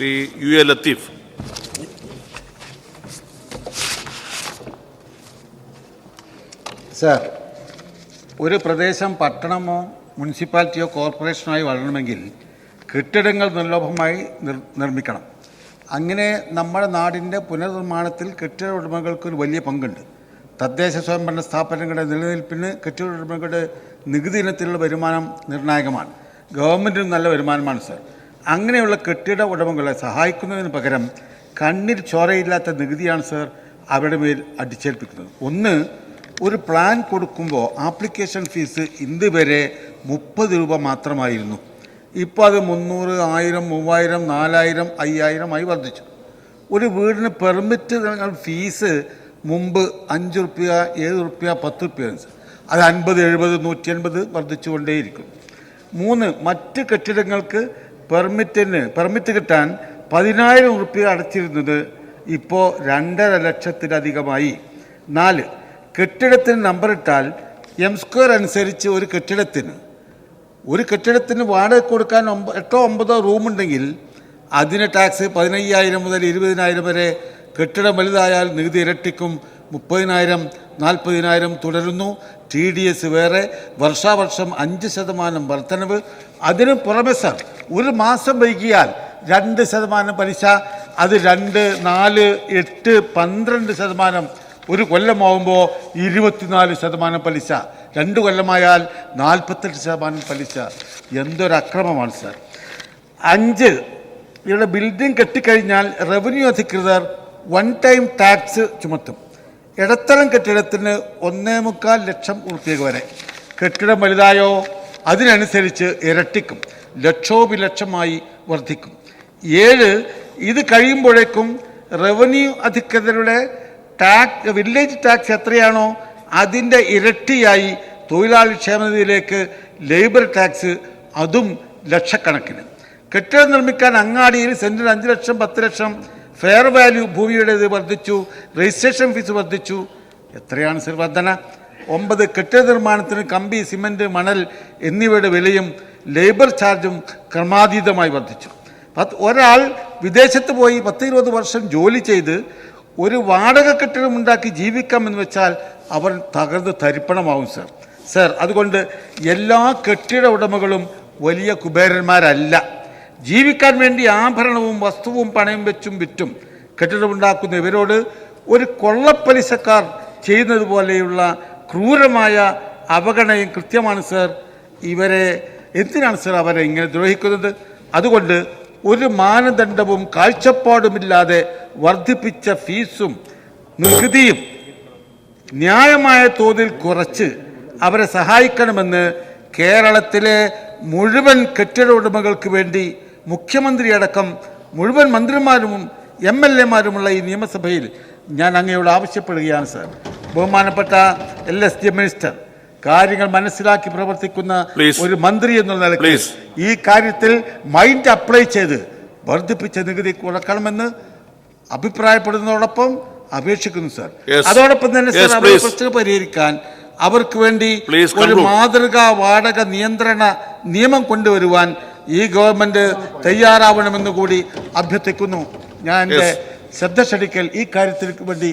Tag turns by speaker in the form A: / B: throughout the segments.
A: Shri U A Latheef.
B: Sir ഒരു പ്രദേശം പട്ടണമോ മുനിസിപ്പാലിറ്റിയോ കോർപ്പറേഷനോ ആയി വളരണമെങ്കിൽ കെട്ടിടങ്ങൾ നിർലോഭമായി നിർ- നിർമ്മിക്കണം. അങ്ങനെ നമ്മുടെ നാടിന്റെ പുനർനിർമ്മാണത്തിൽ കെട്ടിട ഉടമകൾക്ക് ഒരു വലിയ പങ്കുണ്ട്. തദ്ദേശ സ്വയംഭരണ സ്ഥാപനങ്ങളുടെ നിലനിൽപ്പിന് കെട്ടിട ഉടമകളുടെ നികുതി ഇനത്തിലുള്ള വരുമാനം നിർണായകമാണ്. ഗവൺമെന്റിനും നല്ല വരുമാനമാണ് സർ. അങ്ങനെയുള്ള കെട്ടിട ഉടമകളെ സഹായിക്കുന്നതിന് പകരം കണ്ണിൽ ചോരയില്ലാത്ത നികുതിയാണ് സർ അവരുടെ മേൽ അടിച്ചേൽപ്പിക്കുന്നത്. ഒന്ന് ഒരു പ്ലാൻ കൊടുക്കുമ്പോൾ ആപ്ലിക്കേഷൻ ഫീസ് ഇന്ന് വരെ മുപ്പത് രൂപ മാത്രമായിരുന്നു. ഇപ്പോൾ അത് മുന്നൂറ് ആയിരം മൂവായിരം നാലായിരം അയ്യായിരമായി വർദ്ധിച്ചു. ഒരു വീടിന് പെർമിറ്റ് നൽകാൻ ഫീസ് മുമ്പ് അഞ്ച് റുപ്യ ഏഴ് റുപ്യ പത്ത് റുപ്യ അത് അൻപത് എഴുപത് നൂറ്റി അൻപത് വർദ്ധിച്ചുകൊണ്ടേയിരിക്കും. മൂന്ന് മറ്റ് കെട്ടിടങ്ങൾക്ക് പെർമിറ്റിന് പെർമിറ്റ് കിട്ടാൻ പതിനായിരം റുപ്യ അടച്ചിരുന്നത് ഇപ്പോൾ രണ്ടര ലക്ഷത്തിലധികമായി. നാല് കെട്ടിടത്തിന് നമ്പറിട്ടാൽ എം സ്ക്വയർ അനുസരിച്ച് ഒരു കെട്ടിടത്തിന്. ഒരു കെട്ടിടത്തിന് വാടക കൊടുക്കാൻ ഒമ്പ എട്ടോ ഒമ്പതോ റൂമുണ്ടെങ്കിൽ അതിന് ടാക്സ് പതിനയ്യായിരം മുതൽ ഇരുപതിനായിരം വരെ കെട്ടിടം വലുതായാൽ നികുതി ഇരട്ടിക്കും. മുപ്പതിനായിരം നാൽപ്പതിനായിരം തുടരുന്നു. ടി ഡി എസ് വേറെ. വർഷാവർഷം അഞ്ച് ശതമാനം വർധനവ്. അതിന് പുറമെ സർ ഒരു മാസം വൈകിയാൽ രണ്ട് ശതമാനം പലിശ അത് രണ്ട് നാല് എട്ട് പന്ത്രണ്ട് ശതമാനം ഒരു കൊല്ലമാവുമ്പോൾ ഇരുപത്തിനാല് ശതമാനം പലിശ. രണ്ട് കൊല്ലമായാൽ നാൽപ്പത്തെട്ട് ശതമാനം പലിശ. എന്തൊരു അക്രമമാണ് സാർ. അഞ്ച് ഇവിടെ ബിൽഡിംഗ് കെട്ടിക്കഴിഞ്ഞാൽ റവന്യൂ അധികൃതർ വൺ ടൈം ടാക്സ് ചുമത്തും. ഇടത്തരം കെട്ടിടത്തിന് ഒന്നേ മുക്കാൽ ലക്ഷം ഉറുപ്പിക വരെ. കെട്ടിടം വലുതായോ? അതിനനുസരിച്ച് ഇരട്ടിക്കും. ലക്ഷോപിലക്ഷമായി വർദ്ധിക്കും. ഏഴ് ഇത് കഴിയുമ്പോഴേക്കും റവന്യൂ അധികൃതരുടെ ടാക്സ് വില്ലേജ് ടാക്സ് എത്രയാണോ അതിന്റെ ഇരട്ടിയായി തൊഴിലാളി ക്ഷേമനിധിയിലേക്ക് ലേബർ ടാക്സ് അതും ലക്ഷക്കണക്കിന്. കെട്ടിടം നിർമ്മിക്കാൻ അങ്ങാടിയിൽ സെന്റിന് അഞ്ച് ലക്ഷം പത്ത് ലക്ഷം ഫെയർ വാല്യൂ ഭൂമിയുടേത് വർദ്ധിച്ചു രജിസ്ട്രേഷൻ ഫീസ് വർദ്ധിച്ചു. എത്രയാണ് സർ വർധന? ഒമ്പത് കെട്ടിട നിർമ്മാണത്തിന് കമ്പി സിമന്റ് മണൽ എന്നിവയുടെ വിലയും ലേബർ ചാർജും ക്രമാതീതമായി വർദ്ധിച്ചു. പത്ത് ഒരാൾ വിദേശത്ത് പോയി പത്ത് ഇരുപത് വർഷം ജോലി ചെയ്ത് ഒരു വാടക കെട്ടിടം ഉണ്ടാക്കി ജീവിക്കാമെന്ന് വെച്ചാൽ അവൻ തകർന്ന് തരിപ്പണമാവും സർ. സർ അതുകൊണ്ട് എല്ലാ കെട്ടിട ഉടമകളും വലിയ കുബേരന്മാരല്ല. ജീവിക്കാൻ വേണ്ടി ആഭരണവും വസ്തുവും പണയം വെച്ചും വിറ്റും കെട്ടിടമുണ്ടാക്കുന്ന ഇവരോട് ഒരു കൊള്ളപ്പലിശക്കാർ ചെയ്യുന്നത് പോലെയുള്ള ക്രൂരമായ അവഗണനയും കൃത്യമാണ് സർ. ഇവരെ എന്തിനാണ് സർ അവരെ ഇങ്ങനെ ദ്രോഹിക്കുന്നത്? അതുകൊണ്ട് ഒരു മാനദണ്ഡവും കാഴ്ചപ്പാടുമില്ലാതെ വർദ്ധിപ്പിച്ച ഫീസും നികുതിയും ന്യായമായ തോതിൽ കുറച്ച് അവരെ സഹായിക്കണമെന്ന് കേരളത്തിലെ മുഴുവൻ കെട്ടിട ഉടമകൾക്ക് വേണ്ടി മുഖ്യമന്ത്രിയടക്കം മുഴുവൻ മന്ത്രിമാരും എം എൽ എമാരുമുള്ള ഈ നിയമസഭയിൽ ഞാൻ അങ്ങയോട് ആവശ്യപ്പെടുകയാണ് സർ. ബഹുമാനപ്പെട്ട എൽ എസ് ജി മിനിസ്റ്റർ കാര്യങ്ങൾ മനസ്സിലാക്കി പ്രവർത്തിക്കുന്ന ഒരു മന്ത്രി എന്നുള്ള നിലയ്ക്ക് ഈ കാര്യത്തിൽ മൈൻഡ് അപ്ലൈ ചെയ്ത് വർദ്ധിപ്പിച്ച നികുതി കുറക്കണമെന്ന് അഭിപ്രായപ്പെടുന്നതോടൊപ്പം അപേക്ഷിക്കുന്നു സർ അതോടൊപ്പം തന്നെ സർ. പ്രശ്നം പരിഹരിക്കാൻ അവർക്ക് വേണ്ടി ഒരു. മാതൃകാ വാടക നിയന്ത്രണ നിയമം കൊണ്ടുവരുവാൻ ഈ ഗവൺമെന്റ് തയ്യാറാവണമെന്ന് കൂടി അഭ്യർത്ഥിക്കുന്നു ഞാൻ. ശ്രദ്ധ ക്ഷണിക്കൽ ഈ കാര്യത്തിന് വേണ്ടി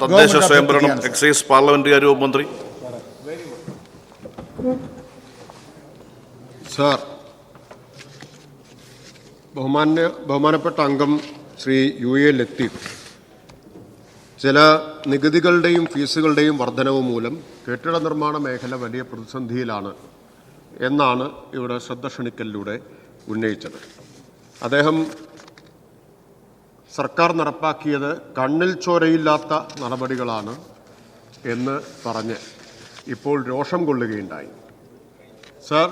A: തദ്ദേശ സ്വയംഭരണം. എക്സൈസ് പാർലമെന്ററി കാര്യ മന്ത്രി
C: സാർ ബഹുമാന്യ ബഹുമാനപ്പെട്ട അംഗം ശ്രീ യു എ ലത്തീഫ് ചില നികുതികളുടെയും ഫീസുകളുടെയും വർധനവ് മൂലം കെട്ടിട നിർമ്മാണ മേഖല വലിയ പ്രതിസന്ധിയിലാണ് എന്നാണ് ഇവിടെ ശ്രദ്ധ ക്ഷണിക്കലിലൂടെ ഉന്നയിച്ചത് അദ്ദേഹം സർക്കാർ നടപ്പാക്കിയത് കണ്ണിൽ ചോരയില്ലാത്ത നടപടികളാണ് എന്ന് പറഞ്ഞ് ഇപ്പോൾ രോഷം കൊള്ളുകയുണ്ടായി. സർ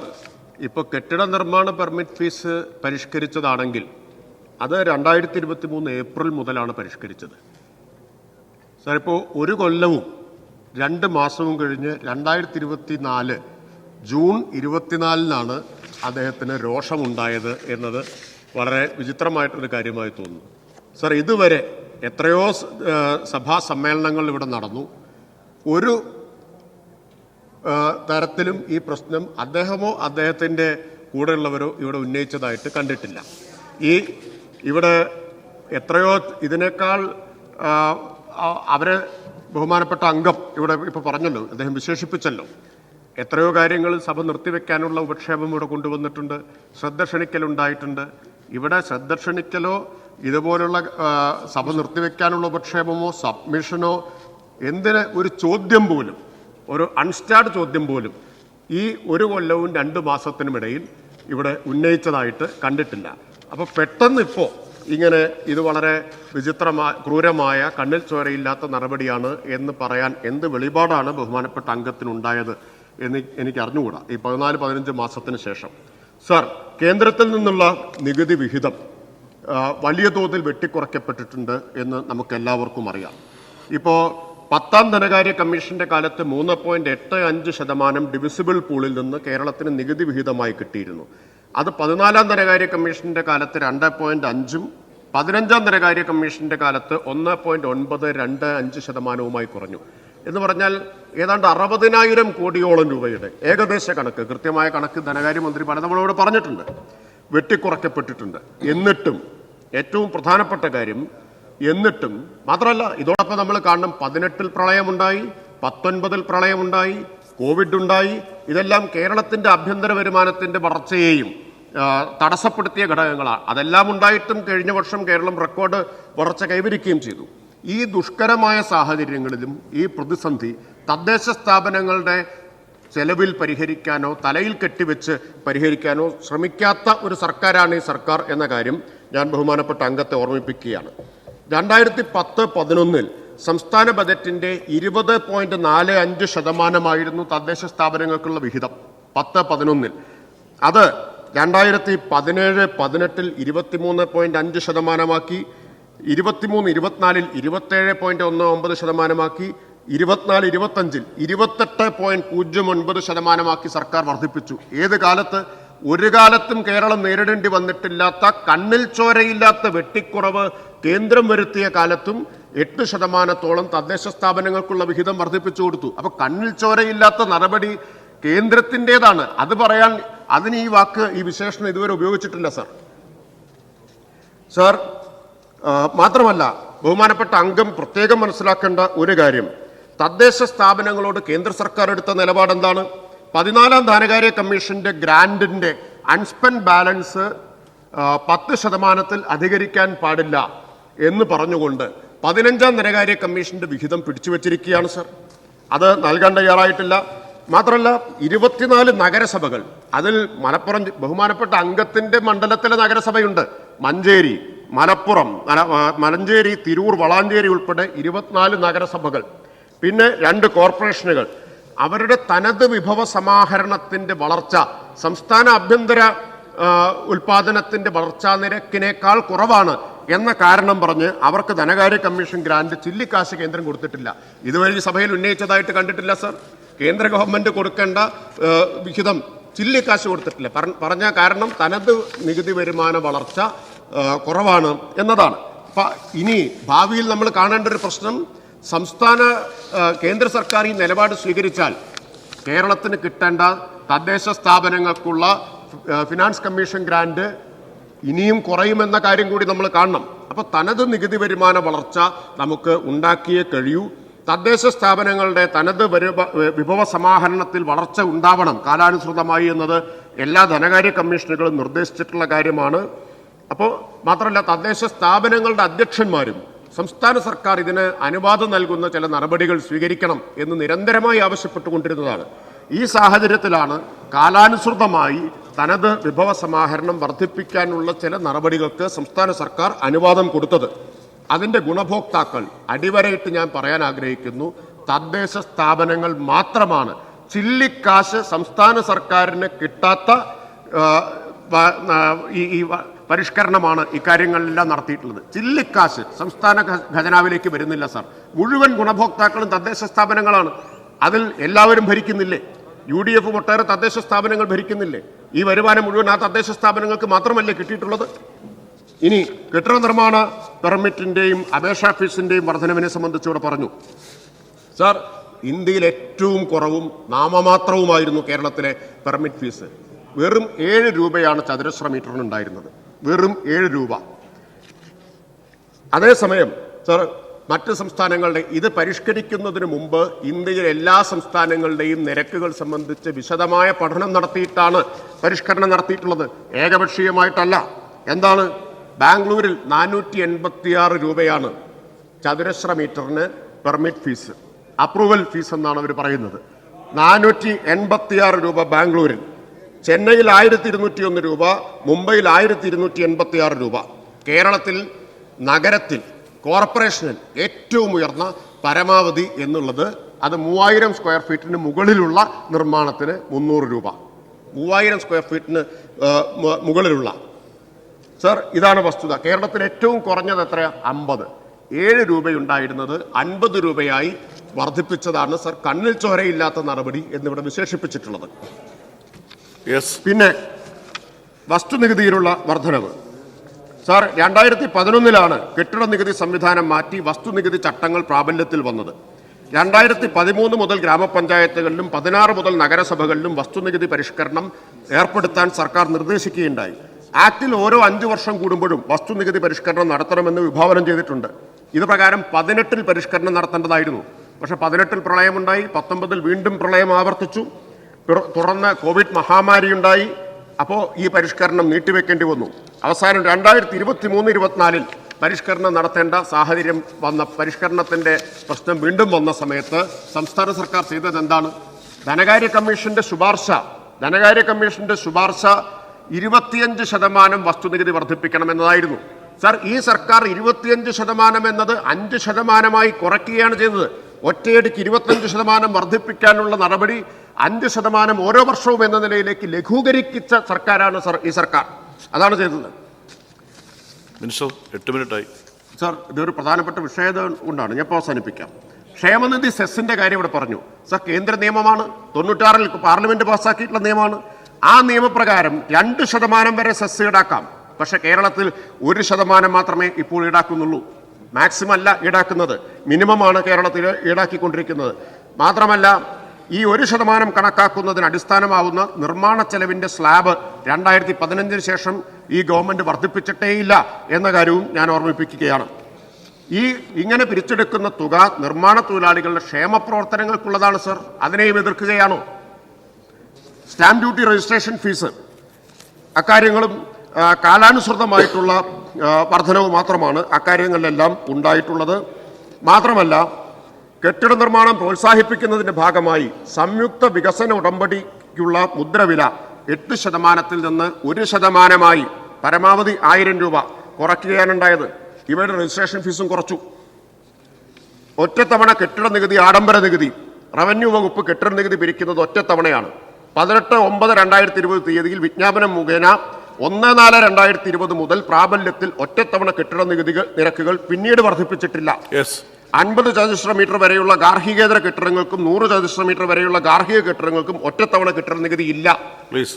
C: ഇപ്പോൾ കെട്ടിട നിർമ്മാണ പെർമിറ്റ് ഫീസ് പരിഷ്കരിച്ചതാണെങ്കിൽ അത് രണ്ടായിരത്തി ഇരുപത്തി മൂന്ന് ഏപ്രിൽ മുതലാണ് പരിഷ്കരിച്ചത്. സർ ഇപ്പോൾ ഒരു കൊല്ലവും രണ്ട് മാസവും കഴിഞ്ഞ് രണ്ടായിരത്തി ഇരുപത്തി നാല് ജൂൺ ഇരുപത്തിനാലിനാണ് അദ്ദേഹത്തിന് രോഷമുണ്ടായത് എന്നത് വളരെ വിചിത്രമായിട്ടൊരു കാര്യമായി തോന്നുന്നു. സാർ ഇതുവരെ എത്രയോ സഭാ സമ്മേളനങ്ങൾ ഇവിടെ നടന്നു. ഒരു തരത്തിലും ഈ പ്രശ്നം അദ്ദേഹമോ അദ്ദേഹത്തിന്റെ കൂടെയുള്ളവരോ ഇവിടെ ഉന്നയിച്ചതായിട്ട് കണ്ടിട്ടില്ല. ഈ ഇവിടെ എത്രയോ ഇതിനേക്കാൾ അവരെ ബഹുമാനപ്പെട്ട അംഗം ഇവിടെ ഇപ്പോൾ പറഞ്ഞല്ലോ അദ്ദേഹം വിശേഷിപ്പിച്ചല്ലോ. എത്രയോ കാര്യങ്ങൾ സഭ നിർത്തിവെക്കാനുള്ള ഉപക്ഷേപം ഇവിടെ കൊണ്ടുവന്നിട്ടുണ്ട് ശ്രദ്ധ ക്ഷണിക്കലുണ്ടായിട്ടുണ്ട്. ഇവിടെ ശ്രദ്ധ ക്ഷണിക്കലോ ഇതുപോലുള്ള സഭ നിർത്തിവെക്കാനുള്ള ഉപക്ഷേപമോ സബ്മിഷനോ എന്തിന് ഒരു ചോദ്യം പോലും ഒരു അൺസ്റ്റാർഡ് ചോദ്യം പോലും ഈ ഒരു കൊല്ലവും രണ്ട് മാസത്തിനുമിടയിൽ ഇവിടെ ഉന്നയിച്ചതായിട്ട് കണ്ടിട്ടില്ല. അപ്പോൾ പെട്ടെന്ന് ഇപ്പോൾ ഇങ്ങനെ ഇത് വളരെ വിചിത്രമായ ക്രൂരമായ കണ്ണിൽ ചോരയില്ലാത്ത നടപടിയാണ് എന്ന് പറയാൻ എന്ത് വെളിപാടാണ് ബഹുമാനപ്പെട്ട അംഗത്തിനുണ്ടായത് എന്ന് എനിക്ക് അറിഞ്ഞുകൂടാ. ഈ പതിനാല് പതിനഞ്ച് മാസത്തിന് ശേഷം. സർ കേന്ദ്രത്തിൽ നിന്നുള്ള നികുതി വിഹിതം വലിയ തോതിൽ വെട്ടിക്കുറയ്ക്കപ്പെട്ടിട്ടുണ്ട് എന്ന് നമുക്ക് എല്ലാവർക്കും അറിയാം. ഇപ്പോൾ പത്താം ധനകാര്യ കമ്മീഷന്റെ കാലത്ത് മൂന്ന് പോയിന്റ് എട്ട് അഞ്ച് ശതമാനം ഡിവിസിബിൾ പൂളിൽ നിന്ന് കേരളത്തിന് നികുതി വിഹിതമായി കിട്ടിയിരുന്നു. അത് പതിനാലാം ധനകാര്യ കമ്മീഷന്റെ കാലത്ത് രണ്ട് പോയിന്റ് അഞ്ചും പതിനഞ്ചാം ധനകാര്യ കമ്മീഷന്റെ കാലത്ത് ഒന്ന് പോയിന്റ് ഒൻപത് രണ്ട് അഞ്ച് ശതമാനവുമായി കുറഞ്ഞു. എന്ന് പറഞ്ഞാൽ ഏതാണ്ട് അറുപതിനായിരം കോടിയോളം രൂപയുടെ ഏകദേശ കണക്ക് കൃത്യമായ കണക്ക് ധനകാര്യമന്ത്രി പലതവണയോട് പറഞ്ഞിട്ടുണ്ട്. വെട്ടിക്കുറയ്ക്കപ്പെട്ടിട്ടുണ്ട്. എന്നിട്ടും ഏറ്റവും പ്രധാനപ്പെട്ട കാര്യം എന്നിട്ടും മാത്രമല്ല ഇതോടൊപ്പം നമ്മൾ കാണണം പതിനെട്ടിൽ പ്രളയമുണ്ടായി പത്തൊൻപതിൽ പ്രളയമുണ്ടായി കോവിഡ് ഉണ്ടായി ഇതെല്ലാം കേരളത്തിന്റെ ആഭ്യന്തര വരുമാനത്തിന്റെ വളർച്ചയെയും തടസ്സപ്പെടുത്തിയ ഘടകങ്ങളാണ് അതെല്ലാം ഉണ്ടായിട്ടും കഴിഞ്ഞ വർഷം കേരളം റെക്കോർഡ് വളർച്ച കൈവരിക്കുകയും ചെയ്തു. ഈ ദുഷ്കരമായ സാഹചര്യങ്ങളിലും ഈ പ്രതിസന്ധി തദ്ദേശ സ്ഥാപനങ്ങളുടെ ചെലവിൽ പരിഹരിക്കാനോ തലയിൽ കെട്ടിവെച്ച് പരിഹരിക്കാനോ ശ്രമിക്കാത്ത ഒരു സർക്കാരാണ് ഈ സർക്കാർ എന്ന കാര്യം ഞാൻ ബഹുമാനപ്പെട്ട അംഗത്തെ ഓർമ്മിപ്പിക്കുകയാണ്. രണ്ടായിരത്തി പത്ത് പതിനൊന്നിൽ സംസ്ഥാന ബജറ്റിന്റെ ഇരുപത് പോയിന്റ് നാല് അഞ്ച് ശതമാനമായിരുന്നു തദ്ദേശ സ്ഥാപനങ്ങൾക്കുള്ള വിഹിതം. പത്ത് പതിനൊന്നിൽ. അത് രണ്ടായിരത്തി പതിനേഴ് പതിനെട്ടിൽ ഇരുപത്തിമൂന്ന് പോയിന്റ് അഞ്ച് ശതമാനമാക്കി ഇരുപത്തിമൂന്ന് ഇരുപത്തിനാലിൽ ഇരുപത്തേഴ് പോയിന്റ് ഒന്ന് ഒമ്പത് ശതമാനമാക്കി ഇരുപത്തിനാല് ഇരുപത്തഞ്ചിൽ ഇരുപത്തെട്ട് പോയിന്റ് പൂജ്യം ഒൻപത് ശതമാനമാക്കി സർക്കാർ വർദ്ധിപ്പിച്ചു. ഏത് കാലത്ത്? ഒരു കാലത്തും കേരളം നേരിടേണ്ടി വന്നിട്ടില്ലാത്ത കണ്ണിൽ ചോരയില്ലാത്ത വെട്ടിക്കുറവ് കേന്ദ്രം വരുത്തിയ കാലത്തും എട്ട് ശതമാനത്തോളം തദ്ദേശ സ്ഥാപനങ്ങൾക്കുള്ള വിഹിതം വർദ്ധിപ്പിച്ചു കൊടുത്തു. അപ്പൊ കണ്ണിൽ ചോരയില്ലാത്ത നടപടി കേന്ദ്രത്തിന്റെതാണ്. അത് പറയാൻ അതിന് ഈ വാക്ക് ഈ വിശേഷണം ഇതുവരെ ഉപയോഗിച്ചിട്ടില്ല സാർ. സാർ മാത്രമല്ല ബഹുമാനപ്പെട്ട അംഗം പ്രത്യേകം മനസ്സിലാക്കേണ്ട ഒരു കാര്യം. തദ്ദേശ സ്ഥാപനങ്ങളോട് കേന്ദ്ര സർക്കാർ എടുത്ത നിലപാട് എന്താണ് പതിനാലാം ധനകാര്യ കമ്മീഷന്റെ ഗ്രാൻഡിന്റെ അൺസ്പെൻഡ് ബാലൻസ് പത്ത് ശതമാനത്തിൽ അധികരിക്കാൻ പാടില്ല എന്ന് പറഞ്ഞുകൊണ്ട് പതിനഞ്ചാം ധനകാര്യ കമ്മീഷന്റെ വിഹിതം പിടിച്ചു വച്ചിരിക്കുകയാണ് സർ. അത് നൽകാൻ തയ്യാറായിട്ടില്ല. മാത്രമല്ല ഇരുപത്തിനാല് നഗരസഭകൾ അതിൽ മലപ്പുറം ബഹുമാനപ്പെട്ട അംഗത്തിന്റെ മണ്ഡലത്തിലെ നഗരസഭയുണ്ട്. മഞ്ചേരി മലപ്പുറം മലഞ്ചേരി തിരൂർ വളാഞ്ചേരി ഉൾപ്പെടെ ഇരുപത്തിനാല് നഗരസഭകൾ. പിന്നെ രണ്ട് കോർപ്പറേഷനുകൾ. അവരുടെ തനത് വിഭവ സമാഹരണത്തിന്റെ വളർച്ച സംസ്ഥാന ആഭ്യന്തര ഉൽപാദനത്തിന്റെ വളർച്ചാ നിരക്കിനേക്കാൾ കുറവാണ് എന്ന കാരണം പറഞ്ഞ് അവർക്ക് ധനകാര്യ കമ്മീഷൻ ഗ്രാന്റ് ചില്ലിക്കാശ് കേന്ദ്രം കൊടുത്തിട്ടില്ല. ഇതുവരെ സഭയിൽ ഉന്നയിച്ചതായിട്ട് കണ്ടിട്ടില്ല സർ. കേന്ദ്ര ഗവൺമെന്റ് കൊടുക്കേണ്ട വിഹിതം ചില്ലിക്കാശ് കൊടുത്തിട്ടില്ല. പറഞ്ഞ കാരണം തനത് നികുതി വരുമാന വളർച്ച കുറവാണ് എന്നതാണ്. ഇനി ഭാവിയിൽ നമ്മൾ കാണേണ്ട ഒരു പ്രശ്നം സംസ്ഥാന കേന്ദ്ര സർക്കാർ ഈ നിലപാട് സ്വീകരിച്ചാൽ കേരളത്തിന് കിട്ടേണ്ട തദ്ദേശ സ്ഥാപനങ്ങൾക്കുള്ള ഫിനാൻസ് കമ്മീഷൻ ഗ്രാൻഡ് ഇനിയും കുറയുമെന്ന കാര്യം കൂടി നമ്മൾ കാണണം. അപ്പോൾ തനത് നികുതി വരുമാന വളർച്ച നമുക്ക് ഉണ്ടാക്കിയേ കഴിയൂ. തദ്ദേശ സ്ഥാപനങ്ങളുടെ തനത് വിഭവ സമാഹരണത്തിൽ വളർച്ച ഉണ്ടാവണം. കാലാനുസൃതമായി എന്നത് എല്ലാ ധനകാര്യ കമ്മീഷനുകളും നിർദ്ദേശിച്ചിട്ടുള്ള കാര്യമാണ്. അപ്പോൾ മാത്രമല്ല തദ്ദേശ സ്ഥാപനങ്ങളുടെ അധ്യക്ഷന്മാരും സംസ്ഥാന സർക്കാർ ഇതിന് അനുവാദം നൽകുന്ന ചില നടപടികൾ സ്വീകരിക്കണം എന്ന് നിരന്തരമായി ആവശ്യപ്പെട്ടുകൊണ്ടിരുന്നതാണ്. ഈ സാഹചര്യത്തിലാണ് കാലാനുസൃതമായി തനത് വിഭവ സമാഹരണം വർദ്ധിപ്പിക്കാനുള്ള ചില നടപടികൾക്ക് സംസ്ഥാന സർക്കാർ അനുവാദം കൊടുത്തത്. അതിന്റെ ഗുണഭോക്താക്കൾ അടിവരയിട്ട് ഞാൻ പറയാൻ ആഗ്രഹിക്കുന്നു തദ്ദേശ സ്ഥാപനങ്ങൾ മാത്രമാണ്. ചില്ലിക്കാശ് സംസ്ഥാന സർക്കാരിന് കിട്ടാത്ത ഈ പരിഷ്കരണമാണ് ഇക്കാര്യങ്ങളെല്ലാം നടത്തിയിട്ടുള്ളത്. ചില്ലിക്കാശ് സംസ്ഥാന ഖജനാവിലേക്ക് വരുന്നില്ല സാർ. മുഴുവൻ ഗുണഭോക്താക്കളും തദ്ദേശ സ്ഥാപനങ്ങളാണ്. അതിൽ എല്ലാവരും ഭരിക്കുന്നില്ലേ? യു ഡി എഫ് ഒട്ടേറെ തദ്ദേശ സ്ഥാപനങ്ങൾ ഭരിക്കുന്നില്ലേ? ഈ വരുമാനം മുഴുവൻ ആ തദ്ദേശ സ്ഥാപനങ്ങൾക്ക് മാത്രമല്ലേ കിട്ടിയിട്ടുള്ളത്? ഇനി കെട്ടിട നിർമ്മാണ പെർമിറ്റിന്റെയും അപേക്ഷാ ഫീസിന്റെയും വർധനവിനെ സംബന്ധിച്ചിവിടെ പറഞ്ഞു. സാർ ഇന്ത്യയിൽ ഏറ്റവും കുറവും നാമമാത്രവുമായിരുന്നു കേരളത്തിലെ പെർമിറ്റ് ഫീസ്. വെറും ഏഴ് രൂപയാണ് ചതുരശ്ര മീറ്ററിന് ഉണ്ടായിരുന്നത് വെറും ഏഴ് രൂപ. അതേസമയം സർ മറ്റ് സംസ്ഥാനങ്ങളുടെ ഇത് പരിഷ്കരിക്കുന്നതിന് മുമ്പ് ഇന്ത്യയിലെ എല്ലാ സംസ്ഥാനങ്ങളുടെയും നിരക്കുകൾ സംബന്ധിച്ച് വിശദമായ പഠനം നടത്തിയിട്ടാണ് പരിഷ്കരണം നടത്തിയിട്ടുള്ളത്. ഏകപക്ഷീയമായിട്ടല്ല. എന്താണ്? ബാംഗ്ലൂരിൽ നാനൂറ്റി എൺപത്തിയാറ് രൂപയാണ് ചതുരശ്ര മീറ്ററിന് പെർമിറ്റ് ഫീസ്. അപ്രൂവൽ ഫീസ് എന്നാണ് അവർ പറയുന്നത്. നാനൂറ്റി എൺപത്തിയാറ് രൂപ ബാംഗ്ലൂരിൽ. ചെന്നൈയിൽ ആയിരത്തി ഇരുന്നൂറ്റി ഒന്ന് രൂപ മുംബൈയിൽ ആയിരത്തി ഇരുന്നൂറ്റി എൺപത്തി ആറ് രൂപ. കേരളത്തിൽ നഗരത്തിൽ കോർപ്പറേഷനിൽ ഏറ്റവും ഉയർന്ന പരമാവധി എന്നുള്ളത് അത് മൂവായിരം സ്ക്വയർ ഫീറ്റിന് മുകളിലുള്ള നിർമ്മാണത്തിന് മുന്നൂറ് രൂപ. മൂവായിരം സ്ക്വയർ ഫീറ്റിന് മുകളിലുള്ള. സർ ഇതാണ് വസ്തുത. കേരളത്തിൽ ഏറ്റവും കുറഞ്ഞത് എത്ര അമ്പത്. ഏഴ് രൂപയുണ്ടായിരുന്നത് അൻപത് രൂപയായി വർദ്ധിപ്പിച്ചതാണ് സർ കണ്ണിൽ ചോരയില്ലാത്ത നടപടി എന്നിവിടെ വിശേഷിപ്പിച്ചിട്ടുള്ളത്. പിന്നെ വസ്തുനികുതിയിലുള്ള വർധനവ്. സാർ രണ്ടായിരത്തി പതിനൊന്നിലാണ് കെട്ടിട നികുതി സംവിധാനം മാറ്റി വസ്തുനികുതി ചട്ടങ്ങൾ പ്രാബല്യത്തിൽ വന്നത്. രണ്ടായിരത്തി പതിമൂന്ന് മുതൽ ഗ്രാമപഞ്ചായത്തുകളിലും പതിനാറ് മുതൽ നഗരസഭകളിലും വസ്തുനികുതി പരിഷ്കരണം ഏർപ്പെടുത്താൻ സർക്കാർ നിർദ്ദേശിക്കുകയുണ്ടായി. ആക്ടിൽ ഓരോ അഞ്ചു വർഷം കൂടുമ്പോഴും വസ്തുനികുതി പരിഷ്കരണം നടത്തണമെന്ന് വിഭാവനം ചെയ്തിട്ടുണ്ട്. ഇത് പ്രകാരം പതിനെട്ടിൽ പരിഷ്കരണം നടത്തേണ്ടതായിരുന്നു. പക്ഷേ പതിനെട്ടിൽ പ്രളയമുണ്ടായി പത്തൊമ്പതിൽ വീണ്ടും പ്രളയം ആവർത്തിച്ചു. പിറ- കോവിഡ് കോവിഡ് മഹാമാരിയുണ്ടായി. അപ്പോൾ ഈ പരിഷ്കരണം നീട്ടിവെക്കേണ്ടി വന്നു. അവസാനം രണ്ടായിരത്തി ഇരുപത്തി മൂന്ന് ഇരുപത്തിനാലിൽ പരിഷ്കരണം നടത്തേണ്ട സാഹചര്യം വന്ന പരിഷ്കരണത്തിന്റെ പ്രശ്നം വീണ്ടും വന്ന സമയത്ത് സംസ്ഥാന സർക്കാർ ചെയ്തത് എന്താണ്? ധനകാര്യ കമ്മീഷന്റെ ശുപാർശ ധനകാര്യ കമ്മീഷന്റെ ശുപാർശ ഇരുപത്തിയഞ്ച് ശതമാനം വസ്തുനികുതി വർദ്ധിപ്പിക്കണം എന്നതായിരുന്നു. സർ ഈ സർക്കാർ ഇരുപത്തിയഞ്ച് ശതമാനം എന്നത് അഞ്ച് ശതമാനമായി കുറയ്ക്കുകയാണ് ചെയ്തത്. ഒറ്റയടിക്ക് ഇരുപത്തഞ്ച് ശതമാനം വർദ്ധിപ്പിക്കാനുള്ള നടപടി അഞ്ച് ശതമാനം ഓരോ വർഷവും എന്ന നിലയിലേക്ക് ലഘൂകരിക്കിച്ച സർക്കാരാണ് സർ ഈ സർക്കാർ. അതാണ് ചെയ്തത്.
A: മിനിസ്റ്റർ എട്ട് മിനിറ്റായി.
C: സർ ഇതൊരു പ്രധാനപ്പെട്ട വിഷയം കൊണ്ടാണ്. ഞാൻ ഇപ്പോൾ അവസാനിപ്പിക്കാം. ക്ഷേമനിധി സെസ്സിന്റെ കാര്യം ഇവിടെ പറഞ്ഞു. സർ കേന്ദ്ര നിയമമാണ്. തൊണ്ണൂറ്റാറിൽ പാർലമെന്റ് പാസ്സാക്കിയിട്ടുള്ള നിയമമാണ്. ആ നിയമപ്രകാരം രണ്ട് ശതമാനം വരെ സെസ് ഈടാക്കാം. പക്ഷെ കേരളത്തിൽ ഒരു ശതമാനം മാത്രമേ ഇപ്പോൾ ഈടാക്കുന്നുള്ളൂ. മാക്സിമം അല്ല ഈടാക്കുന്നത്. മിനിമമാണ് കേരളത്തിൽ ഈടാക്കിക്കൊണ്ടിരിക്കുന്നത്. മാത്രമല്ല ഈ ഒരു ശതമാനം കണക്കാക്കുന്നതിന് അടിസ്ഥാനമാവുന്ന നിർമ്മാണ ചെലവിന്റെ സ്ലാബ് രണ്ടായിരത്തി പതിനഞ്ചിന് ശേഷം ഈ ഗവൺമെന്റ് വർദ്ധിപ്പിച്ചിട്ടേയില്ല എന്ന കാര്യവും ഞാൻ ഓർമ്മിപ്പിക്കുകയാണ്. ഈ ഇങ്ങനെ പിരിച്ചെടുക്കുന്ന തുക നിർമ്മാണ തൊഴിലാളികളുടെ ക്ഷേമ പ്രവർത്തനങ്ങൾക്കുള്ളതാണ് സർ. അതിനെയും എതിർക്കുകയാണോ? Stamp duty registration fees. അക്കാര്യങ്ങളും കാലാനുസൃതമായിട്ടുള്ള വർധനവ് മാത്രമാണ് അക്കാര്യങ്ങളിലെല്ലാം ഉണ്ടായിട്ടുള്ളത്. മാത്രമല്ല കെട്ടിട നിർമ്മാണം പ്രോത്സാഹിപ്പിക്കുന്നതിന്റെ ഭാഗമായി സംയുക്ത വികസന ഉടമ്പടിക്കുള്ള മുദ്രവില എട്ട് ശതമാനത്തിൽ നിന്ന് ഒരു ശതമാനമായി പരമാവധി ആയിരം രൂപ കുറയ്ക്കുകയാണുണ്ടായത്. ഇവയുടെ രജിസ്ട്രേഷൻ ഫീസും കുറച്ചു. ഒറ്റത്തവണ കെട്ടിട നികുതി ആഡംബര നികുതി റവന്യൂ വകുപ്പ് കെട്ടിട നികുതി പിരിക്കുന്നത് ഒറ്റത്തവണയാണ്. പതിനെട്ട് ഒമ്പത് രണ്ടായിരത്തി ഇരുപത് തീയതിയിൽ വിജ്ഞാപനം മുഖേന ഒന്ന് നാല് രണ്ടായിരത്തി ഇരുപത് മുതൽ പ്രാബല്യത്തിൽ ഒറ്റത്തവണ കെട്ടിട നികുതി നിരക്കുകൾ പിന്നീട് വർദ്ധിപ്പിച്ചിട്ടില്ല.
A: യെസ്
C: അൻപത് ചതുശ്ര മീറ്റർ വരെയുള്ള ഗാർഹികേതര കെട്ടിടങ്ങൾക്കും നൂറ് ചതുശ്ര മീറ്റർ വരെയുള്ള ഗാർഹിക കെട്ടിടങ്ങൾക്കും ഒറ്റത്തവണ കെട്ടിട നികുതി ഇല്ല.
A: പ്ലീസ്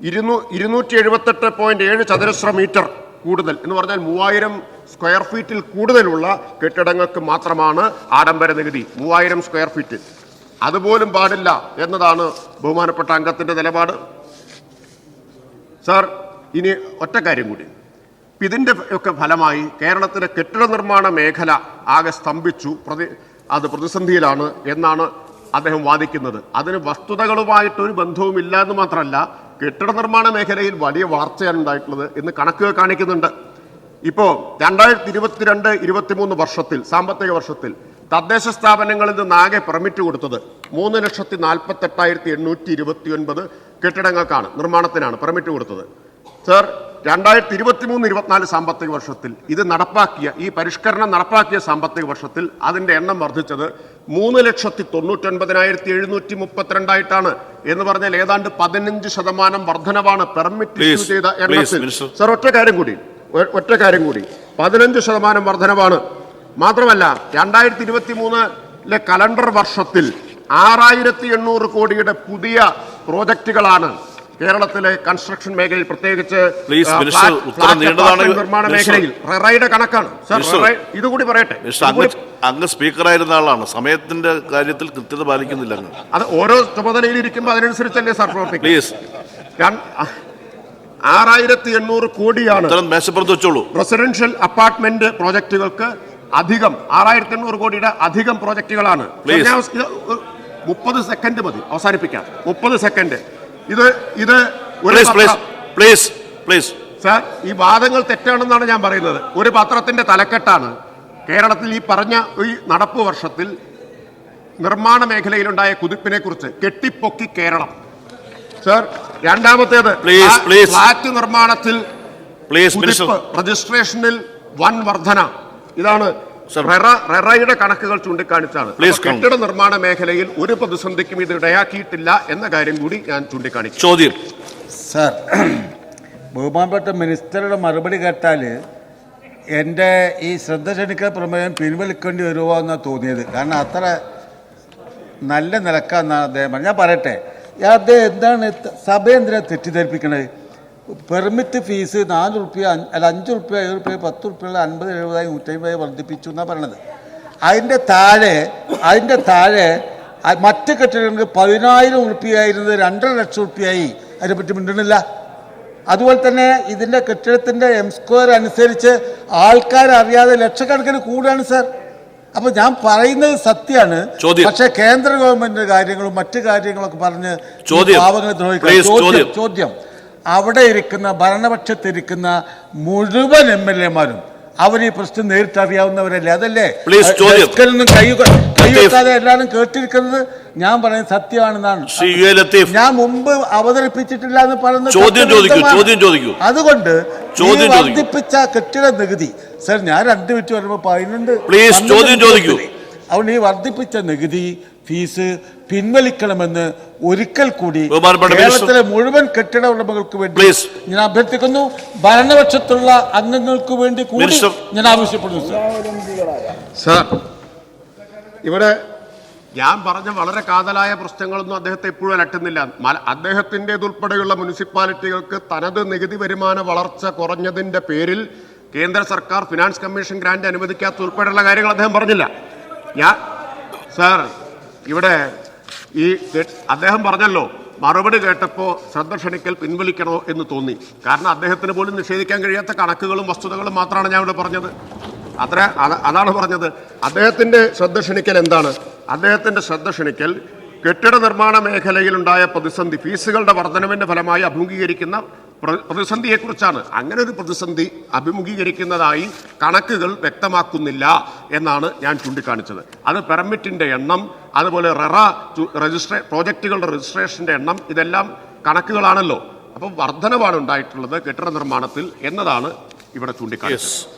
C: ഇരുന്നൂ ഇരുന്നൂറ്റി എഴുപത്തെട്ട് പോയിന്റ് ഏഴ് ചതുരശ്ര മീറ്റർ കൂടുതൽ. എന്ന് പറഞ്ഞാൽ മൂവായിരം സ്ക്വയർ ഫീറ്റിൽ കൂടുതലുള്ള കെട്ടിടങ്ങൾക്ക് മാത്രമാണ് ആഡംബര നികുതി. മൂവായിരം സ്ക്വയർ ഫീറ്റ് അതുപോലും പാടില്ല എന്നതാണ് ബഹുമാനപ്പെട്ട അംഗത്തിന്റെ നിലപാട്. സാർ ഇനി ഒറ്റ കാര്യം കൂടി. ഇതിന്റെ ഒക്കെ ഫലമായി കേരളത്തിലെ കെട്ടിട നിർമ്മാണ മേഖല ആകെ സ്തംഭിച്ചു. പ്രതി അത് പ്രതിസന്ധിയിലാണ് എന്നാണ് അദ്ദേഹം വാദിക്കുന്നത്. അതിന് വസ്തുതകളുമായിട്ടൊരു ബന്ധവുമില്ല എന്ന് മാത്രമല്ല കെട്ടിട നിർമ്മാണ മേഖലയിൽ വലിയ വാർത്തയാണ് ഉണ്ടായിട്ടുള്ളത് എന്ന് കണക്കുകൾ കാണിക്കുന്നുണ്ട്. ഇപ്പോൾ രണ്ടായിരത്തി ഇരുപത്തിരണ്ട് ഇരുപത്തിമൂന്ന് വർഷത്തിൽ സാമ്പത്തിക വർഷത്തിൽ തദ്ദേശ സ്ഥാപനങ്ങളിൽ നിന്ന് ആകെ പെർമിറ്റ് കൊടുത്തത് മൂന്ന് ലക്ഷത്തി നാൽപ്പത്തെട്ടായിരത്തി എണ്ണൂറ്റി ഇരുപത്തി ഒൻപത് കെട്ടിടങ്ങൾക്കാണ് നിർമ്മാണത്തിനാണ് പെർമിറ്റ് കൊടുത്തത്. സർ രണ്ടായിരത്തി ഇരുപത്തി മൂന്ന് ഇരുപത്തിനാല് സാമ്പത്തിക വർഷത്തിൽ ഇത് നടപ്പാക്കിയ ഈ പരിഷ്കരണം നടപ്പാക്കിയ സാമ്പത്തിക വർഷത്തിൽ അതിന്റെ എണ്ണം വർദ്ധിച്ചത് മൂന്ന് ലക്ഷത്തി തൊണ്ണൂറ്റൊൻപതിനായിരത്തി എഴുന്നൂറ്റി മുപ്പത്തിരണ്ടായിട്ടാണ് എന്ന് പറഞ്ഞാൽ ഏതാണ്ട് പതിനഞ്ച് ശതമാനം വർധനവാണ് പെർമിറ്റ് ഇഷ്യൂ ചെയ്ത എണ്ണത്തിൽ. സർ ഒറ്റ കാര്യം കൂടി ഒറ്റ കാര്യം കൂടി. പതിനഞ്ച് ശതമാനം വർധനവാണ്. മാത്രമല്ല രണ്ടായിരത്തി ഇരുപത്തി മൂന്നിലെ കലണ്ടർ വർഷത്തിൽ ആറായിരത്തി എണ്ണൂറ് കോടിയുടെ പുതിയ പ്രോജക്റ്റുകളാണ് കേരളത്തിലെ കൺസ്ട്രക്ഷൻ മേഖലയിൽ പ്രത്യേകിച്ച്. നിർമ്മാണ മേഖലയിൽ കണക്കാണ്. ഇതുകൂടി പറയട്ടെ.
A: അങ്ങ്
C: സ്പീക്കർ
A: ആയിരുന്ന സ്പീക്കറായിരുന്ന ആളാണ്. സമയത്തിന്റെ കാര്യത്തിൽ കൃത്യത പാലിക്കുന്നില്ല
C: അത് ഓരോ ചുമതലയിൽ ഇരിക്കുമ്പോൾ അതിനനുസരിച്ചല്ലേ സാർ പ്രവർത്തിക്കും?
A: പ്ലീസ്
C: ആറായിരത്തി എണ്ണൂറ് കോടിയാണ്
A: ഉത്തരം മേശപ്പുറത്ത് വെച്ചോളൂ.
C: റെസിഡൻഷ്യൽ അപ്പാർട്ട്മെന്റ് പ്രോജക്റ്റുകൾക്ക് അധികം ആറായിരത്തി എണ്ണൂറ് കോടിയുടെ അധികം പ്രോജക്റ്റുകളാണ് മുപ്പത് സെക്കൻഡ് മതി. അവസാനിപ്പിക്കാം. മുപ്പത് സെക്കൻഡ്. ഇത് ഇത്
A: പ്ലീസ് പ്ലീസ്
C: സാർ ഈ വാദങ്ങൾ തെറ്റാണെന്നാണ് ഞാൻ പറയുന്നത്. ഒരു പത്രത്തിന്റെ തലക്കെട്ടാണ് കേരളത്തിൽ ഈ പറഞ്ഞ ഈ നടപ്പ് വർഷത്തിൽ നിർമ്മാണ മേഖലയിലുണ്ടായ കുതിപ്പിനെ കുറിച്ച് കെട്ടിപ്പൊക്കി കേരളം. സാർ രണ്ടാമത്തേത് ഫ്ലാറ്റ് നിർമ്മാണത്തിൽ രജിസ്ട്രേഷനിൽ വൻ വർധന. ഇതാണ് റെറയുടെ കണക്കുകൾ ചൂണ്ടിക്കാണിച്ചാണ്.
A: Please
C: കെട്ടിട നിർമ്മാണ മേഖലയിൽ ഒരു പ്രതിസന്ധിക്കും ഇത് ഇടയാക്കിയിട്ടില്ല എന്ന കാര്യം കൂടി ഞാൻ ചൂണ്ടിക്കാണിച്ചു.
A: ചോദ്യം.
B: സർ ബഹുമാനപ്പെട്ട മിനിസ്റ്ററുടെ മറുപടി കേട്ടാൽ എന്റെ ഈ ശ്രദ്ധ ക്ഷണിക്കൽ പ്രമേയം പിൻവലിക്കേണ്ടി വരുമോ എന്നാണ് തോന്നിയത്. കാരണം അത്ര നല്ല നിലക്കാന്നാണ് അദ്ദേഹം ഞാൻ പറയട്ടെ ഞാൻ അദ്ദേഹം എന്താണ് സഭ എന്തിനാണ് തെറ്റിദ്ധരിപ്പിക്കണത്? പെർമിറ്റ് ഫീസ് നാല് റുപ്യ അല്ല അഞ്ച് റുപ്യ ഏഴ് റുപ്യ പത്ത് റുപ്യുള്ള അൻപത് എഴുപതായി നൂറ്റമ്പതായി വർദ്ധിപ്പിച്ചു എന്നാണ് പറയണത് അതിന്റെ താഴെ അതിന്റെ താഴെ മറ്റ് കെട്ടിടങ്ങൾക്ക് പതിനായിരം റുപ്യയായിരുന്നത് രണ്ടര ലക്ഷം റുപ്യയായി അതിനെപ്പറ്റി മിണ്ടണില്ല അതുപോലെ തന്നെ ഇതിന്റെ കെട്ടിടത്തിന്റെ എം സ്ക്വയർ അനുസരിച്ച് ആൾക്കാർ അറിയാതെ ലക്ഷക്കണക്കിന് കൂടുകയാണ് സാർ അപ്പോൾ ഞാൻ പറയുന്നത് സത്യമാണ്. പക്ഷേ കേന്ദ്ര ഗവൺമെന്റ് കാര്യങ്ങളും മറ്റു കാര്യങ്ങളൊക്കെ പറഞ്ഞ്. പാവങ്ങളെ. ചോദ്യം അവിടെ ഇരിക്കുന്ന ഭരണപക്ഷത്തിരിക്കുന്ന മുഴുവൻ എം എൽ എമാരും അവർ ഈ പ്രശ്നം നേരിട്ടറിയാവുന്നവരല്ലേ അതല്ലേ? ഒരിക്കലൊന്നും കൈ കൈവെക്കാതെ എല്ലാവരും കേട്ടിരിക്കുന്നത് ഞാൻ പറയുന്നത് സത്യമാണെന്നാണ്. ഞാൻ മുമ്പ് അവതരിപ്പിച്ചിട്ടില്ല എന്ന് പറയുന്നത്
A: ചോദ്യം ചോദിക്കൂ, ചോദ്യം ചോദിക്കൂ.
B: അതുകൊണ്ട്. വർദ്ധിപ്പിച്ച കെട്ടിട നികുതി സർ ഞാൻ രണ്ട് മിനിറ്റ് വരുമ്പോൾ പതിനൊന്ന് പ്ലീസ്
A: ചോദ്യം ചോദിക്കൂ.
B: അതുകൊണ്ട് ഈ വർദ്ധിപ്പിച്ച നികുതി ഫീസ് പിൻവലിക്കണമെന്ന് ഒരിക്കൽ കൂടി കേരളത്തിലെ മുഴുവൻ കെട്ടിട ഉടമകൾക്ക് വേണ്ടി ഞാൻ അഭ്യർത്ഥിക്കുന്നു. ഭരണപക്ഷത്തുള്ള അംഗങ്ങൾക്ക് വേണ്ടി കൂടി ഞാൻ ആവശ്യപ്പെടുന്നു സർ
C: ഇവിടെ ഞാൻ പറഞ്ഞ വളരെ കാതലായ പ്രശ്നങ്ങളൊന്നും അദ്ദേഹത്തെ എപ്പോഴും അലട്ടുന്നില്ല. അദ്ദേഹത്തിന്റെതുൾപ്പെടെയുള്ള മുനിസിപ്പാലിറ്റികൾക്ക് തനത് നികുതി വരുമാന വളർച്ച കുറഞ്ഞതിന്റെ പേരിൽ കേന്ദ്ര സർക്കാർ ഫിനാൻസ് കമ്മീഷൻ ഗ്രാന്റ് അനുവദിക്കാത്ത ഉൾപ്പെടെയുള്ള കാര്യങ്ങൾ അദ്ദേഹം പറഞ്ഞില്ല. ഞാൻ സാർ ഇവിടെ ഈ അദ്ദേഹം പറഞ്ഞല്ലോ മറുപടി കേട്ടപ്പോൾ ശ്രദ്ധ ക്ഷണിക്കൽ പിൻവലിക്കണോ എന്ന് തോന്നി. കാരണം അദ്ദേഹത്തിന് പോലും നിഷേധിക്കാൻ കഴിയാത്ത കണക്കുകളും വസ്തുതകളും മാത്രമാണ് ഞാൻ ഇവിടെ പറഞ്ഞത്. അത്ര അതാണ് പറഞ്ഞത്. അദ്ദേഹത്തിന്റെ ശ്രദ്ധ ക്ഷണിക്കൽ എന്താണ്? അദ്ദേഹത്തിന്റെ ശ്രദ്ധ ക്ഷണിക്കൽ കെട്ടിട നിർമ്മാണ മേഖലയിലുണ്ടായ പ്രതിസന്ധി ഫീസുകളുടെ വർധനവിന്റെ ഫലമായി അഭിമുഖീകരിക്കുന്ന പ്രതിസന്ധിയെക്കുറിച്ചാണ്. അങ്ങനെ ഒരു പ്രതിസന്ധി അഭിമുഖീകരിക്കുന്നതായി കണക്കുകൾ വ്യക്തമാക്കുന്നില്ല എന്നാണ് ഞാൻ ചൂണ്ടിക്കാണിച്ചത്. അത് പെർമിറ്റിന്റെ എണ്ണം അതുപോലെ റെറ രജിസ്ട്രേ പ്രോജക്റ്റുകളുടെ രജിസ്ട്രേഷന്റെ എണ്ണം ഇതെല്ലാം കണക്കുകളാണല്ലോ. അപ്പം വർധനവാണ് ഉണ്ടായിട്ടുള്ളത് കെട്ടിട നിർമ്മാണത്തിൽ എന്നതാണ് ഇവിടെ ചൂണ്ടിക്കാണിച്ചത്.